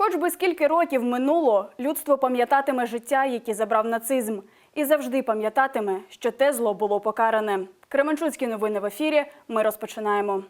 Хоч би скільки років минуло, людство пам'ятатиме життя, які забрав нацизм, і завжди пам'ятатиме, що те зло було покаране. Кременчуцькі новини в ефірі. Ми розпочинаємо.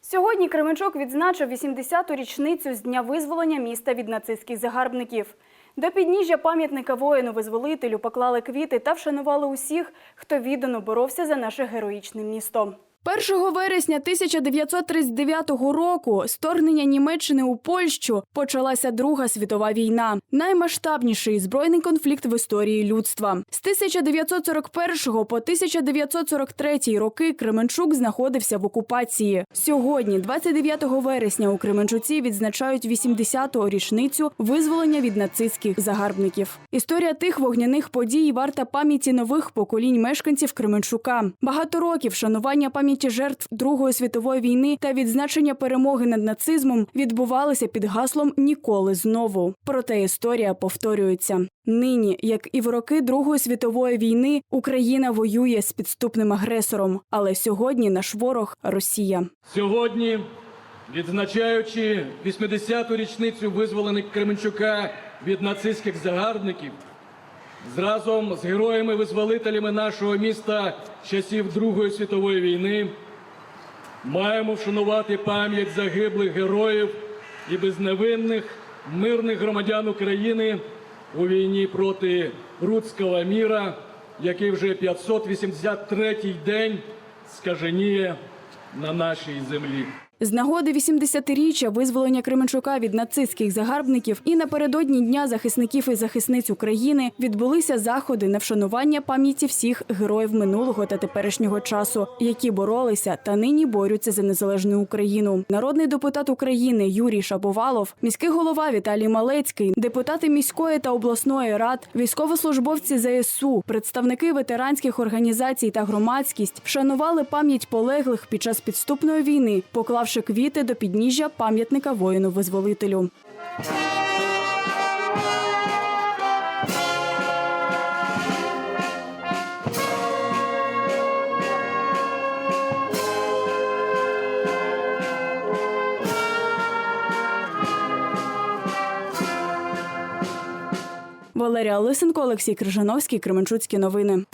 Сьогодні Кременчук відзначив 80-ту річницю з дня визволення міста від нацистських загарбників. До підніжжя пам'ятника воїну-визволителю поклали квіти та вшанували усіх, хто віддано боровся за наше героїчне місто. 1 вересня 1939 року вторгнення Німеччини у Польщу почалася Друга світова війна, наймасштабніший збройний конфлікт в історії людства. З 1941 по 1943 роки Кременчук знаходився в окупації. Сьогодні, 29 вересня, у Кременчуці відзначають 80-ту річницю визволення від нацистських загарбників. Історія тих вогняних подій варта пам'яті нових поколінь мешканців Кременчука. Багато років шанування пам'яті жертв Другої світової війни та відзначення перемоги над нацизмом відбувалися під гаслом Ніколи знову. Проте історія повторюється. Нині, як і в роки Другої світової війни, Україна воює з підступним агресором. Але сьогодні наш ворог Росія. Сьогодні, відзначаючи 80-ту річницю визволення Кременчука від нацистських загарбників, зразом з героями-визволителями нашого міста часів Другої світової війни, маємо вшанувати пам'ять загиблих героїв і безневинних мирних громадян України у війні проти Руцького міра, який вже 583-й день скаженіє на нашій землі. З нагоди 80-річчя визволення Кременчука від нацистських загарбників і напередодні Дня захисників і захисниць України відбулися заходи на вшанування пам'яті всіх героїв минулого та теперішнього часу, які боролися та нині борються за незалежну Україну. Народний депутат України Юрій Шаповалов, міський голова Віталій Малецький, депутати міської та обласної рад, військовослужбовці ЗСУ, представники ветеранських організацій та громадськість вшанували пам'ять полеглих під час підступної війни, поклавши квіти до підніжжя пам'ятника воїну-визволителю. Валерія Лисенко, Олексій Крижановський, Кременчуцькі новини.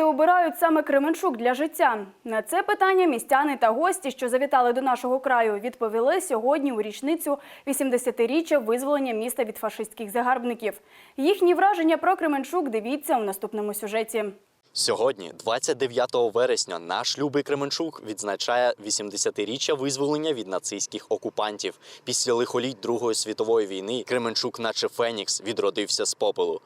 Люди обирають саме Кременчук для життя? На це питання містяни та гості, що завітали до нашого краю, відповіли сьогодні у річницю 80-річчя визволення міста від фашистських загарбників. Їхні враження про Кременчук дивіться у наступному сюжеті. Сьогодні, 29 вересня, наш любий Кременчук відзначає 80-річчя визволення від нацистських окупантів. Після лихоліть Другої світової війни Кременчук, наче Фенікс, відродився з попелу.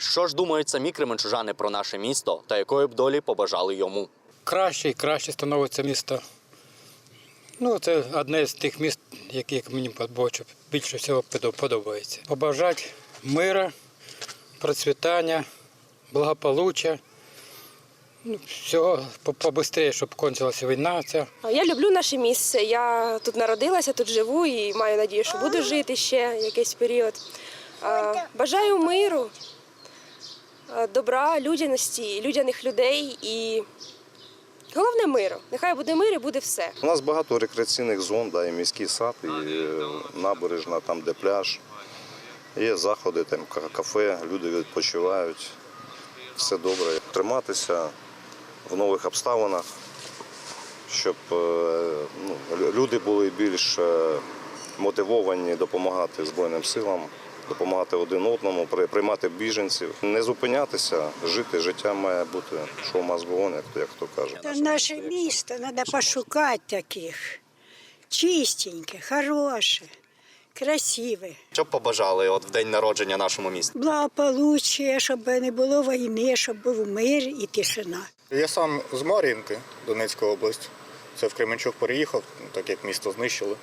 Що ж думають самі кременчужани про наше місто та якої б долі побажали йому? краще і краще становиться місто. Ну, це одне з тих міст, які мені більше, більше всього подобається. Побажати мира, процвітання, благополуччя. Ну, всього по- побистріше, щоб кончилася війна. Ця. Я люблю наше місце. Я тут народилася, тут живу і маю надію, що буду жити ще якийсь період. Бажаю миру, добра, людяності, людяних людей і головне миру. Нехай буде мир і буде все. У нас багато рекреаційних зон, да, і міський сад, і е, набережна, там, де пляж. Є заходи, там кафе, люди відпочивають. Все добре. Триматися в нових обставинах, щоб е, ну, люди були більш е, мотивовані допомагати Збройним силам, допомагати один одному, при- приймати біженців, не зупинятися, жити. Життя має бути шоу маз вогонь, як, як хто каже. Та наше місто треба пошукати таких. Чистеньке, хороше, красиве, Що б побажали от в день народження нашому місту? благополуччя, щоб не було війни, щоб був мир і тишина. Я сам з Мар'їнки, Донецька область. Це в Кременчук переїхав, так як місто знищили.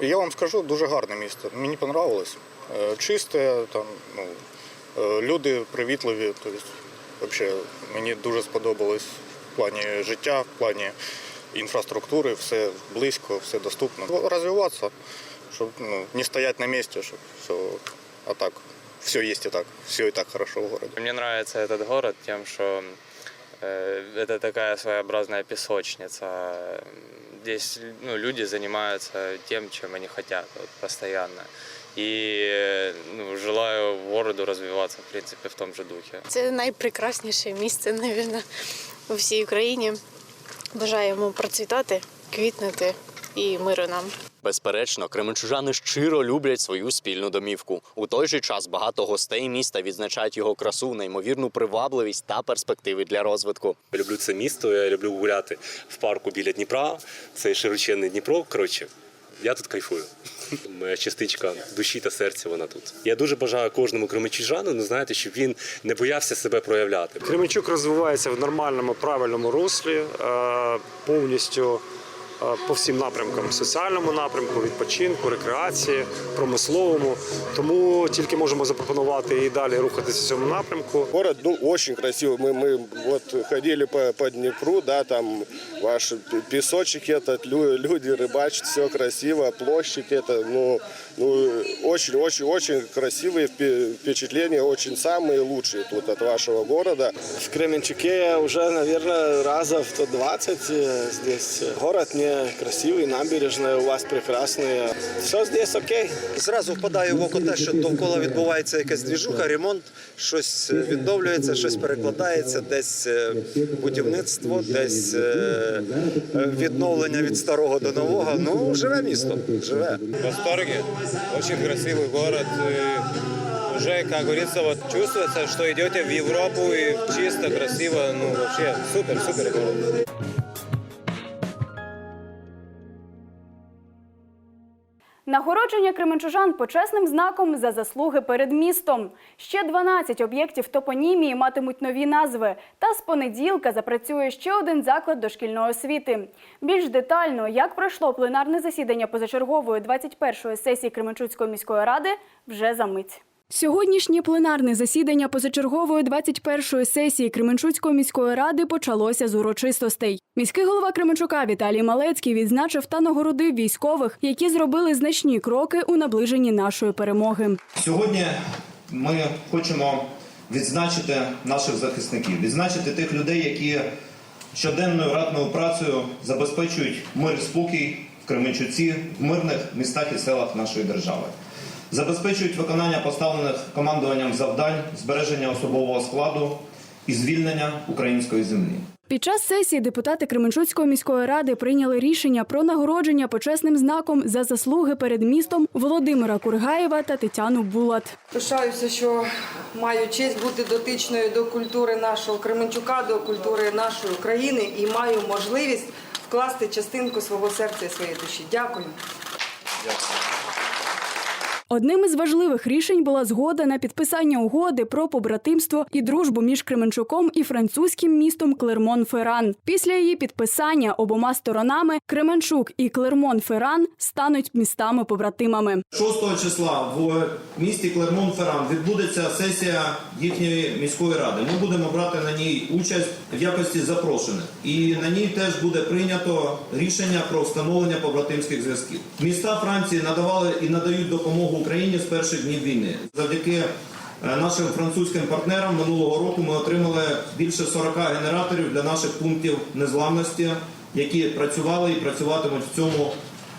І я вам скажу, дуже гарне місто. Мені понравилось. Е, Чисте, там, ну, е, люди привітливі. Тобто, взагалі, мені дуже сподобалось в плані життя, в плані інфраструктури, все близько, все доступно. Ну, Розвиватися, щоб ну, не стояти на місці, щоб все, а так, все є і так, все і так хорошо в городі. Мне нравится этот город тем, что Э, Это такая своеобразная песочница. Здесь ну, люди занимаются тем, чем они хотят вот, постоянно. И э, ну, желаю городу развиваться, в принципе, в том же духе. Це найпрекрасніше місце, мабуть, у всій Україні. Бажаємо процвітати, квітнути і миру нам. Безперечно, кременчужани щиро люблять свою спільну домівку. У той же час багато гостей міста відзначають його красу, неймовірну привабливість та перспективи для розвитку. Я люблю це місто, я люблю гуляти в парку біля Дніпра. Це широченний Дніпро. Коротше, я тут кайфую. Моя частичка душі та серця вона тут. Я дуже бажаю кожному кременчужану, ну знаєте, щоб він не боявся себе проявляти. Кременчук розвивається в нормальному, правильному руслі, е, повністю по всім напрямкам: соціальному напрямку, відпочинку, рекреації, промисловому. Тому тільки можемо запропонувати і далі рухатися в цьому напрямку. Город, ну, очень красивый. Мы, мы вот ходили по, по Днепру, да, там ваш пе- песочек этот, лю- люди рыбачат, все красиво, площадь это, ну, ну, очень-очень-очень красивые впе- впечатления, очень самые лучшие тут от вашего города. В Кременчуке уже, наверное, раза в 120 здесь. Город не красивый, набережная у вас прекрасная. Все здесь окей. Зразу впадає в око те, що довкола відбувається якась двіжуха, ремонт, щось е, відновлюється, щось перекладається, десь е, будівництво, десь е, відновлення від старого до нового. Ну, живе місто, живе. В восторге. Очень красивый город. Уже, как говорится, вот чувствуется, что идете в Европу и чисто, красиво. Ну, вообще супер, супер город. Нагородження кременчужан почесним знаком за заслуги перед містом. Ще 12 об'єктів топонімії матимуть нові назви. Та з понеділка запрацює ще один заклад дошкільної освіти. Більш детально, як пройшло пленарне засідання позачергової 21-ї сесії Кременчуцької міської ради, вже за мить. Сьогоднішнє пленарне засідання позачергової 21-ї сесії Кременчуцької міської ради почалося з урочистостей. Міський голова Кременчука Віталій Малецький відзначив та нагородив військових, які зробили значні кроки у наближенні нашої перемоги. Сьогодні ми хочемо відзначити наших захисників, відзначити тих людей, які щоденною ратною працею забезпечують мир спокій в Кременчуці, в мирних містах і селах нашої держави. Забезпечують виконання поставлених командуванням завдань, збереження особового складу і звільнення української землі. Під час сесії депутати Кременчуцької міської ради прийняли рішення про нагородження почесним знаком за заслуги перед містом Володимира Кургаєва та Тетяну Булат. Пишаюся, що маю честь бути дотичною до культури нашого Кременчука, до культури нашої України і маю можливість вкласти частинку свого серця і своєї душі. Дякую. Одним із важливих рішень була згода на підписання угоди про побратимство і дружбу між Кременчуком і французьким містом Клермон-Ферран. Після її підписання обома сторонами Кременчук і Клермон-Ферран стануть містами-побратимами. 6 числа в місті Клермон-Ферран відбудеться сесія їхньої міської ради. Ми будемо брати на ній участь в якості запрошених. І на ній теж буде прийнято рішення про встановлення побратимських зв'язків. Міста Франції надавали і надають допомогу Україні з перших днів війни. Завдяки е, нашим французьким партнерам минулого року ми отримали більше 40 генераторів для наших пунктів незламності, які працювали і працюватимуть в цьому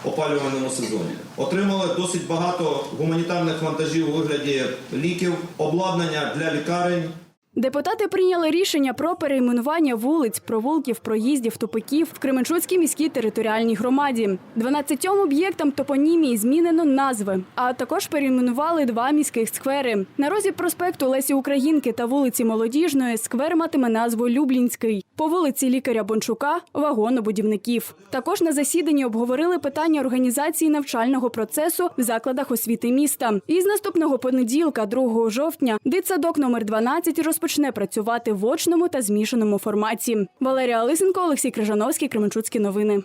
опалювальному сезоні. Отримали досить багато гуманітарних вантажів у вигляді ліків, обладнання для лікарень. Депутати прийняли рішення про перейменування вулиць, провулків, проїздів, тупиків в Кременчуцькій міській територіальній громаді. 12 об'єктам топонімії змінено назви, а також перейменували два міських сквери. На розі проспекту Лесі Українки та вулиці Молодіжної сквер матиме назву Люблінський. По вулиці лікаря Бончука вагонобудівників. Також на засіданні обговорили питання організації навчального процесу в закладах освіти міста. І з наступного понеділка, 2 жовтня, дитсадок номер 12 розпочне працювати в очному та змішаному форматі. Валерія Лисенко, Олексій Крижановський, Кременчуцькі новини.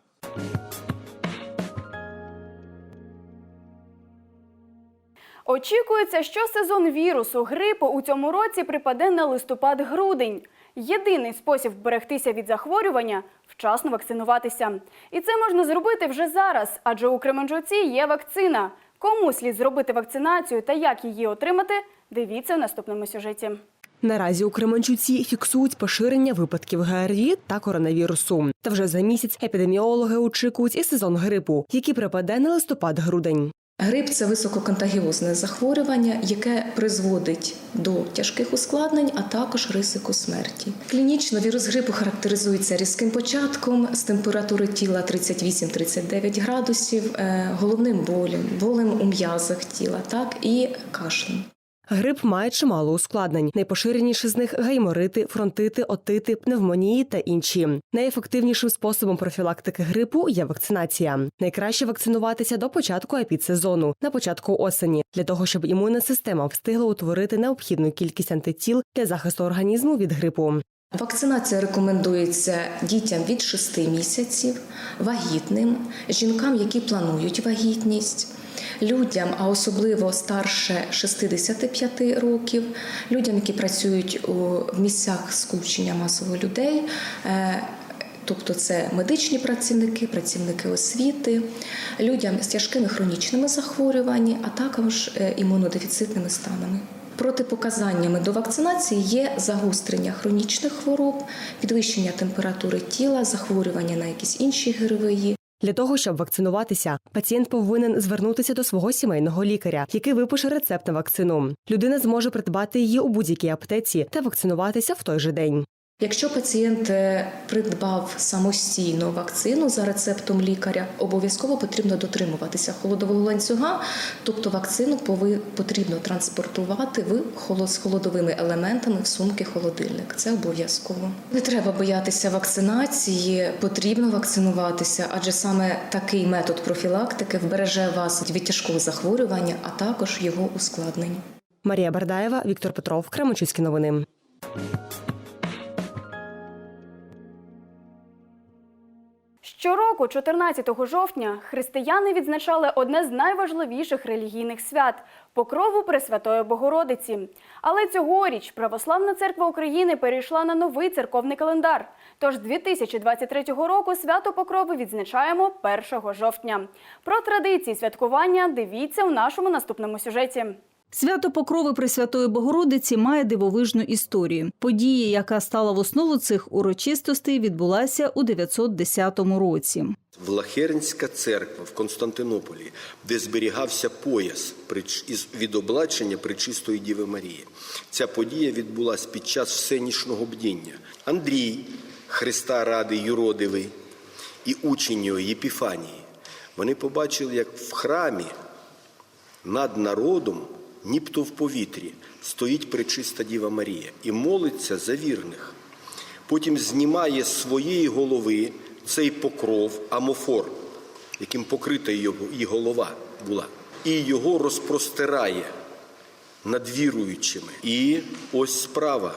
Очікується, що сезон вірусу грипу у цьому році припаде на листопад-грудень. Єдиний спосіб вберегтися від захворювання вчасно вакцинуватися. І це можна зробити вже зараз, адже у Кременчуці є вакцина. Кому слід зробити вакцинацію та як її отримати, дивіться в наступному сюжеті. Наразі у Кременчуці фіксують поширення випадків ГРВІ та коронавірусу. Та вже за місяць епідеміологи очікують і сезон грипу, який припаде на листопад-грудень. Грип це висококонтагіозне захворювання, яке призводить до тяжких ускладнень, а також ризику смерті. Клінічно вірус грипу характеризується різким початком з температури тіла 38-39 градусів, е, головним болем, болем у м'язах тіла, так і кашлем. Грип має чимало ускладнень. Найпоширеніші з них гайморити, фронтити, отити, пневмонії та інші. Найефективнішим способом профілактики грипу є вакцинація. Найкраще вакцинуватися до початку епідсезону, на початку осені, для того, щоб імунна система встигла утворити необхідну кількість антитіл для захисту організму від грипу. Вакцинація рекомендується дітям від 6 місяців, вагітним, жінкам, які планують вагітність, людям, а особливо старше 65 років, людям, які працюють у місцях скупчення масово людей. е, Тобто це медичні працівники, працівники освіти, людям з тяжкими хронічними захворюваннями, а також е, імунодефіцитними станами. Протипоказаннями до вакцинації є загострення хронічних хвороб, підвищення температури тіла, захворювання на якісь інші ГРВІ. Для того щоб вакцинуватися, пацієнт повинен звернутися до свого сімейного лікаря, який випише рецепт на вакцину. Людина зможе придбати її у будь-якій аптеці та вакцинуватися в той же день. Якщо пацієнт е, придбав самостійно вакцину за рецептом лікаря, обов'язково потрібно дотримуватися холодового ланцюга, тобто вакцину потрібно транспортувати в з холодовими елементами в сумки холодильник. Це обов'язково. Не треба боятися вакцинації, потрібно вакцинуватися, адже саме такий метод профілактики вбереже вас від тяжкого захворювання, а також його ускладнень. Марія Бардаєва, Віктор Петров, Кременчуцькі новини. Щороку, 14 жовтня, християни відзначали одне з найважливіших релігійних свят покрову Пресвятої Богородиці. Але цьогоріч Православна церква України перейшла на новий церковний календар. Тож з 2023 року свято Покрови відзначаємо 1 жовтня. Про традиції святкування дивіться у нашому наступному сюжеті. Свято Покрови Пресвятої Богородиці має дивовижну історію. Подія, яка стала в основу цих урочистостей, відбулася у 910 році. Влахернська церква в Константинополі, де зберігався пояс із відоблачення Пречистої Діви Марії. Ця подія відбулася під час всенішнього бдіння. Андрій, Христа ради юродивий, і учень його Єпіфанії. Вони побачили, як в храмі над народом, нібто в повітрі, стоїть Пречиста Діва Марія і молиться за вірних. Потім знімає з своєї голови цей покров, амофор, яким покрита її голова була, і його розпростирає над віруючими. І ось справа.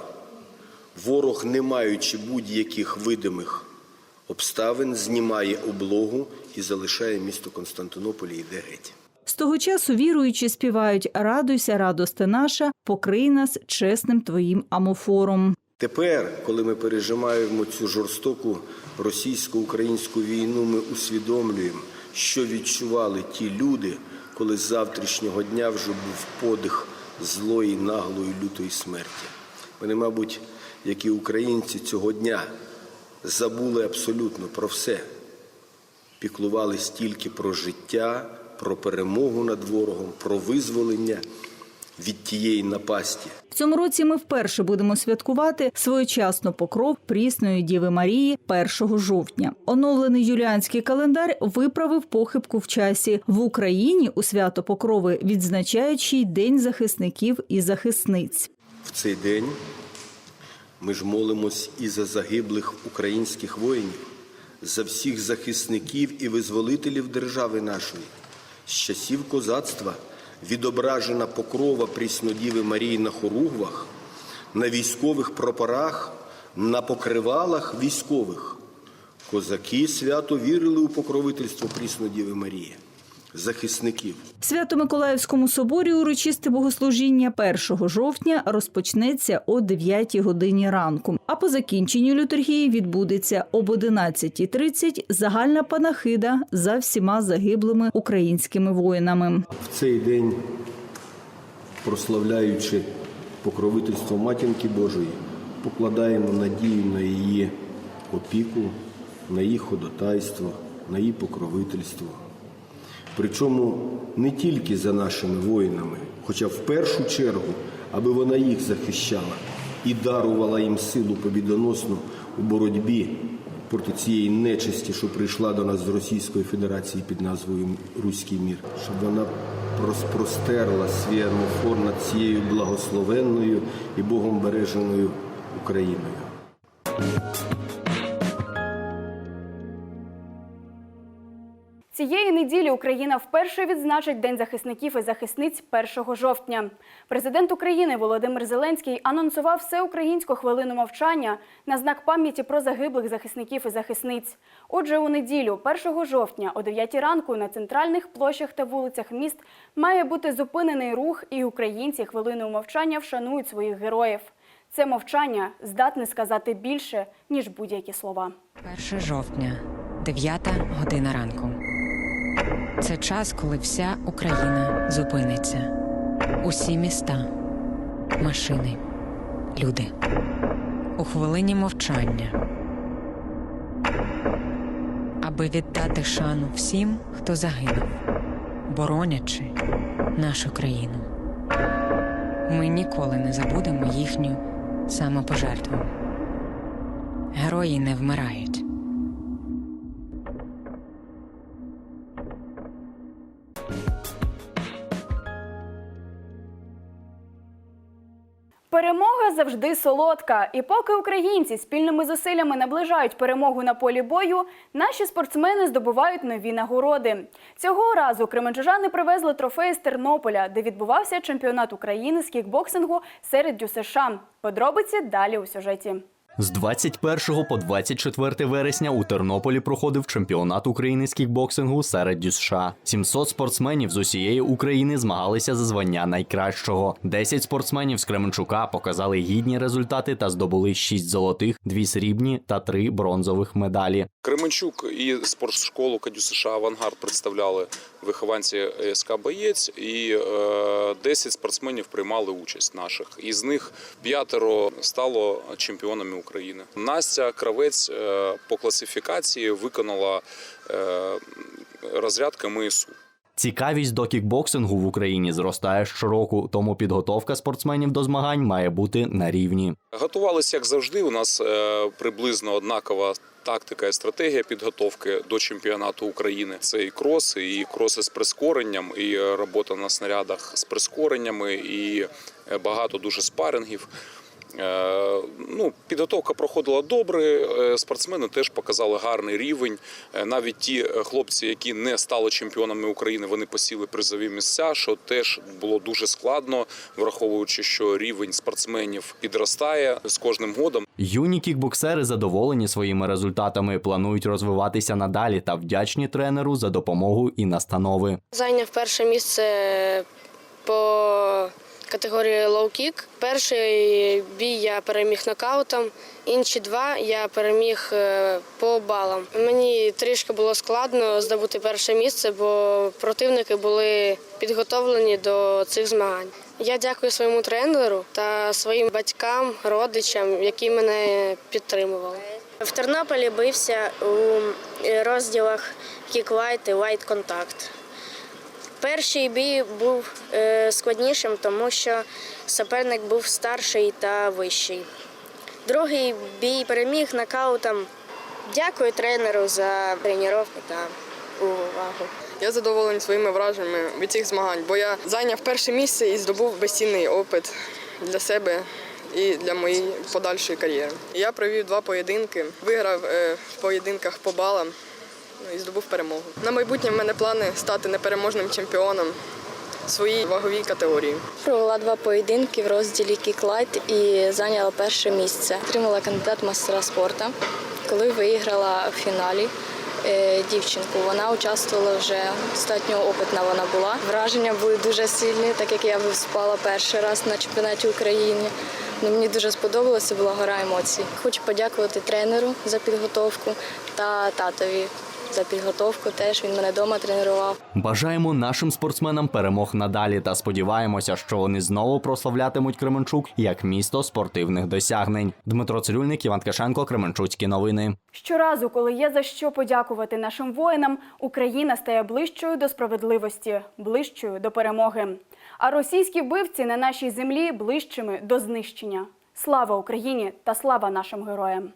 Ворог, не маючи будь-яких видимих обставин, знімає облогу і залишає місто Константинополі і йде геть. З того часу віруючі співають Радуйся, радосте наша, покрий нас чесним твоїм амофором. Тепер, коли ми пережимаємо цю жорстоку російсько-українську війну, ми усвідомлюємо, що відчували ті люди, коли з завтрашнього дня вже був подих злої, наглої, лютої смерті. Вони, мабуть, як і українці цього дня, забули абсолютно про все, піклувались тільки про життя, про перемогу над ворогом, про визволення від тієї напасті. В цьому році ми вперше будемо святкувати своєчасно покров прісної Діви Марії 1 жовтня. Оновлений юліанський календар виправив похибку в часі в Україні у свято Покрови, відзначаючи День захисників і захисниць. В цей день ми ж молимось і за загиблих українських воїнів, за всіх захисників і визволителів держави нашої. З часів козацтва відображена покрова Пріснодіви Марії на хоругвах, на військових прапорах, на покривалах військових. Козаки свято вірили у покровительство Пріснодіви Марії, захисників. Свято-Миколаївському соборі урочисте богослужіння 1 жовтня розпочнеться о 9 годині ранку. А по закінченню літургії відбудеться об 11.30 загальна панахида за всіма загиблими українськими воїнами. В цей день, прославляючи покровительство матінки Божої, покладаємо надію на її опіку, на її ходатайство, на її покровительство. Причому не тільки за нашими воїнами, хоча в першу чергу, аби вона їх захищала і дарувала їм силу побідоносну у боротьбі проти цієї нечисті, що прийшла до нас з Російської Федерації під назвою Руський мір, щоб вона розпростерла свій армофор над цією благословенною і Богом береженою Україною. Цієї неділі Україна вперше відзначить День захисників і захисниць 1 жовтня. Президент України Володимир Зеленський анонсував всеукраїнську хвилину мовчання на знак пам'яті про загиблих захисників і захисниць. Отже, у неділю, 1 жовтня, о 9 ранку, на центральних площах та вулицях міст має бути зупинений рух, і українці хвилиною мовчання вшанують своїх героїв. Це мовчання здатне сказати більше, ніж будь-які слова. 1 жовтня, 9 година ранку. Це час, коли вся Україна зупиниться. Усі міста, машини, люди. У хвилині мовчання. Аби віддати шану всім, хто загинув, боронячи нашу країну. Ми ніколи не забудемо їхню самопожертву. Герої не вмирають. Перемога завжди солодка. І поки українці спільними зусиллями наближають перемогу на полі бою, наші спортсмени здобувають нові нагороди. Цього разу кременчужани привезли трофеї з Тернополя, де відбувався чемпіонат України з кікбоксингу серед ДЮСШ. Подробиці далі у сюжеті. З 21 по 24 вересня у Тернополі проходив чемпіонат України з кікбоксингу серед ДЮСШ. 700 спортсменів з усієї України змагалися за звання найкращого. 10 спортсменів з Кременчука показали гідні результати та здобули 6 золотих, 2 срібні та 3 бронзових медалі. Кременчук і спортшколу Кадю США Авангард представляли вихованці СК Боєць, і е, 10 спортсменів приймали участь наших. Із них п'ятеро стало чемпіонами України. Настя Кравець е, по класифікації виконала е, розряд КМСУ. Цікавість до кікбоксингу в Україні зростає щороку, тому підготовка спортсменів до змагань має бути на рівні. Готувалися як завжди. У нас е, приблизно однакова тактика і стратегія підготовки до чемпіонату України. Це і кроси, і кроси з прискоренням, і робота на снарядах з прискореннями, і багато дуже спарингів. Е, Ну, підготовка проходила добре. е, Спортсмени теж показали гарний рівень. Е, Навіть ті хлопці, які не стали чемпіонами України, вони посіли призові місця, що теж було дуже складно, враховуючи, що рівень спортсменів підростає з кожним годом. Юні кікбоксери задоволені своїми результатами, планують розвиватися надалі та вдячні тренеру за допомогу і настанови. Зайняв перше місце по категорії лоу-кік. Перший бій я переміг нокаутом, інші два я переміг е, по балам. Мені трішки було складно здобути перше місце, бо противники були підготовлені до цих змагань. Я дякую своєму тренеру та своїм батькам, родичам, які мене підтримували. В Тернополі бився у розділах кік-лайт і лайт-контакт. Перший бій був е, складнішим, тому що суперник був старший та вищий. Другий бій переміг нокаутом. Дякую тренеру за тренування та увагу. Я задоволений своїми враженнями від цих змагань, бо я зайняв перше місце і здобув безцінний опит для себе і для моєї подальшої кар'єри. Я провів два поєдинки, виграв е, в поєдинках по балам і здобув перемогу. На майбутнє в мене плани стати непереможним чемпіоном своїй ваговій категорії. Провела два поєдинки в розділі кіклайт і зайняла перше місце. Отримала кандидат мастера спорту, коли виграла в фіналі. е, Дівчинку вона участвувала вже достатньо опитна. Вона була. Враження були дуже сильні, так як я виступала перший раз на чемпіонаті України. Ну, мені дуже сподобалося, була гора емоцій. Хочу подякувати тренеру за підготовку та татові за підготовку. Теж він мене вдома тренував. Бажаємо нашим спортсменам перемог надалі та сподіваємося, що вони знову прославлятимуть Кременчук як місто спортивних досягнень. Дмитро Цирюльник, Іван Ткаченко, Кременчуцькі новини. Щоразу, коли є за що подякувати нашим воїнам, Україна стає ближчою до справедливості, ближчою до перемоги. А російські вбивці на нашій землі ближчими до знищення. Слава Україні та слава нашим героям!